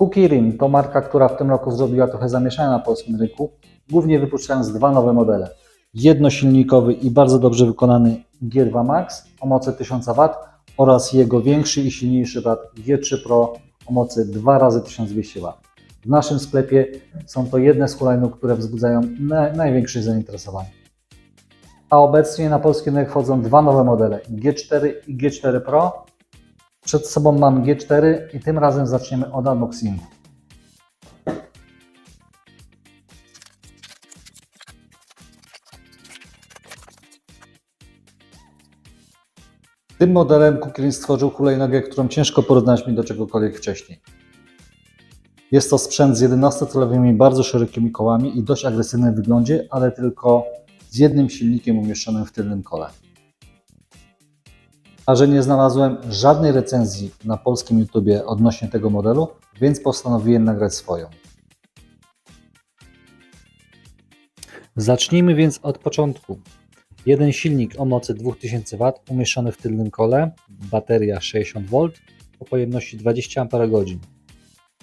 Kukirin to marka, która w tym roku zrobiła trochę zamieszania na polskim rynku, głównie wypuszczając dwa nowe modele. Jednosilnikowy i bardzo dobrze wykonany G2 Max o mocy 1000 W oraz jego większy i silniejszy brat G3 Pro o mocy 2 razy 1200 W. W naszym sklepie są to jedne z hulajnóg, które wzbudzają na, największe zainteresowanie. A obecnie na polski rynek wchodzą dwa nowe modele G4 i G4 Pro. Przed sobą mam G4 i tym razem zaczniemy od unboxingu. Tym modelem Kukirin stworzył hulajnogę, którą ciężko porównać mi do czegokolwiek wcześniej. Jest to sprzęt z 11-calowymi, bardzo szerokimi kołami i dość agresywnym wyglądzie, ale tylko z jednym silnikiem umieszczonym w tylnym kole. A że nie znalazłem żadnej recenzji na polskim YouTubie odnośnie tego modelu, więc postanowiłem nagrać swoją. Zacznijmy więc od początku. Jeden silnik o mocy 2000 W umieszczony w tylnym kole, bateria 60V o pojemności 20 Ah.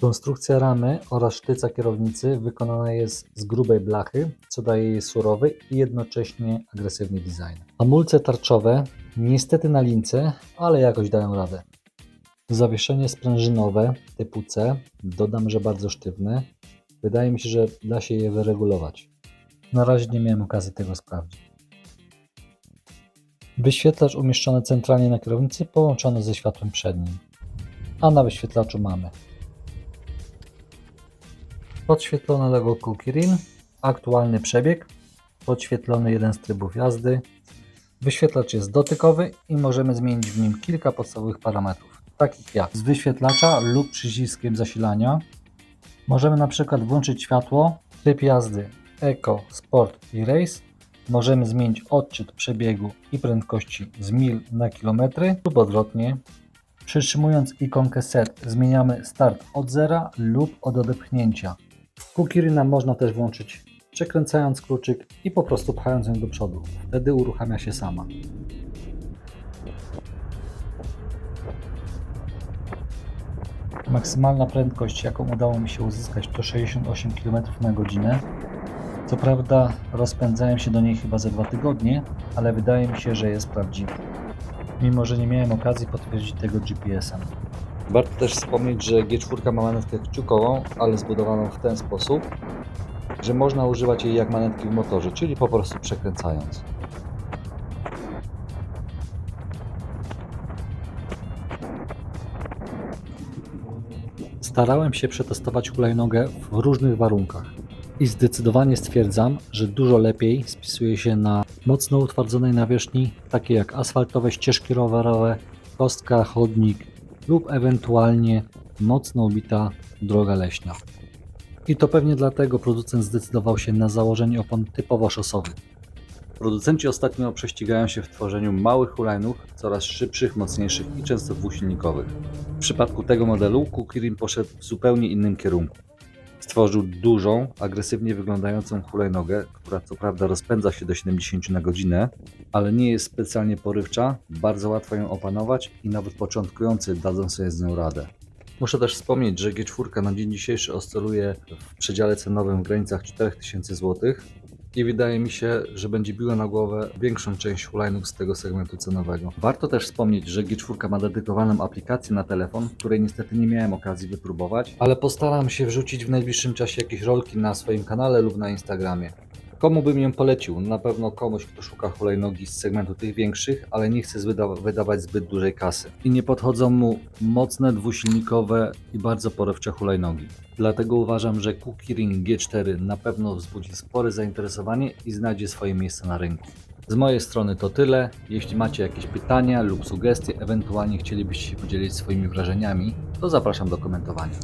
Konstrukcja ramy oraz sztyca kierownicy wykonana jest z grubej blachy, co daje jej surowy i jednocześnie agresywny design. Hamulce tarczowe niestety na lince, ale jakoś dają radę. Zawieszenie sprężynowe typu C, dodam, że bardzo sztywne. Wydaje mi się, że da się je wyregulować. Na razie nie miałem okazji tego sprawdzić. Wyświetlacz umieszczony centralnie na kierownicy połączony ze światłem przednim. A na wyświetlaczu mamy podświetlone logo Kukirin, aktualny przebieg, podświetlony jeden z trybów jazdy. Wyświetlacz jest dotykowy i możemy zmienić w nim kilka podstawowych parametrów, takich jak z wyświetlacza lub przyciskiem zasilania. Możemy na przykład włączyć światło, tryb jazdy Eco, Sport i Race. Możemy zmienić odczyt przebiegu i prędkości z mil na kilometry lub odwrotnie. Przytrzymując ikonkę set zmieniamy start od zera lub od odepchnięcia. Kukirina można też włączyć przekręcając kluczyk i po prostu pchając ją do przodu. Wtedy uruchamia się sama. Maksymalna prędkość, jaką udało mi się uzyskać, to 68 km na godzinę. Co prawda, rozpędzałem się do niej chyba za dwa tygodnie, ale wydaje mi się, że jest prawdziwy. Mimo, że nie miałem okazji potwierdzić tego GPS-em. Warto też wspomnieć, że G4 ma manetkę kciukową, ale zbudowaną w ten sposób, że można używać jej jak manetki w motorze, czyli po prostu przekręcając. Starałem się przetestować hulajnogę w różnych warunkach i zdecydowanie stwierdzam, że dużo lepiej spisuje się na mocno utwardzonej nawierzchni, takie jak asfaltowe ścieżki rowerowe, kostka, chodnik lub ewentualnie mocno ubita droga leśna. I to pewnie dlatego producent zdecydował się na założenie opon typowo szosowych. Producenci ostatnio prześcigają się w tworzeniu małych hulajnóg, coraz szybszych, mocniejszych i często dwusilnikowych. W przypadku tego modelu Kukirin poszedł w zupełnie innym kierunku. Stworzył dużą, agresywnie wyglądającą hulajnogę, która co prawda rozpędza się do 70 na godzinę, ale nie jest specjalnie porywcza, bardzo łatwo ją opanować i nawet początkujący dadzą sobie z nią radę. Muszę też wspomnieć, że G4 na dzień dzisiejszy oscyluje w przedziale cenowym w granicach 4000 zł i wydaje mi się, że będzie biła na głowę większą część hulajnóg z tego segmentu cenowego. Warto też wspomnieć, że G4 ma dedykowaną aplikację na telefon, której niestety nie miałem okazji wypróbować, ale postaram się wrzucić w najbliższym czasie jakieś rolki na swoim kanale lub na Instagramie. Komu bym ją polecił? Na pewno komuś, kto szuka hulajnogi z segmentu tych większych, ale nie chce wyda- wydawać zbyt dużej kasy. I nie podchodzą mu mocne, dwusilnikowe i bardzo porywcze hulajnogi. Dlatego uważam, że Kukirin G4 na pewno wzbudzi spore zainteresowanie i znajdzie swoje miejsce na rynku. Z mojej strony to tyle. Jeśli macie jakieś pytania lub sugestie, ewentualnie chcielibyście się podzielić swoimi wrażeniami, to zapraszam do komentowania.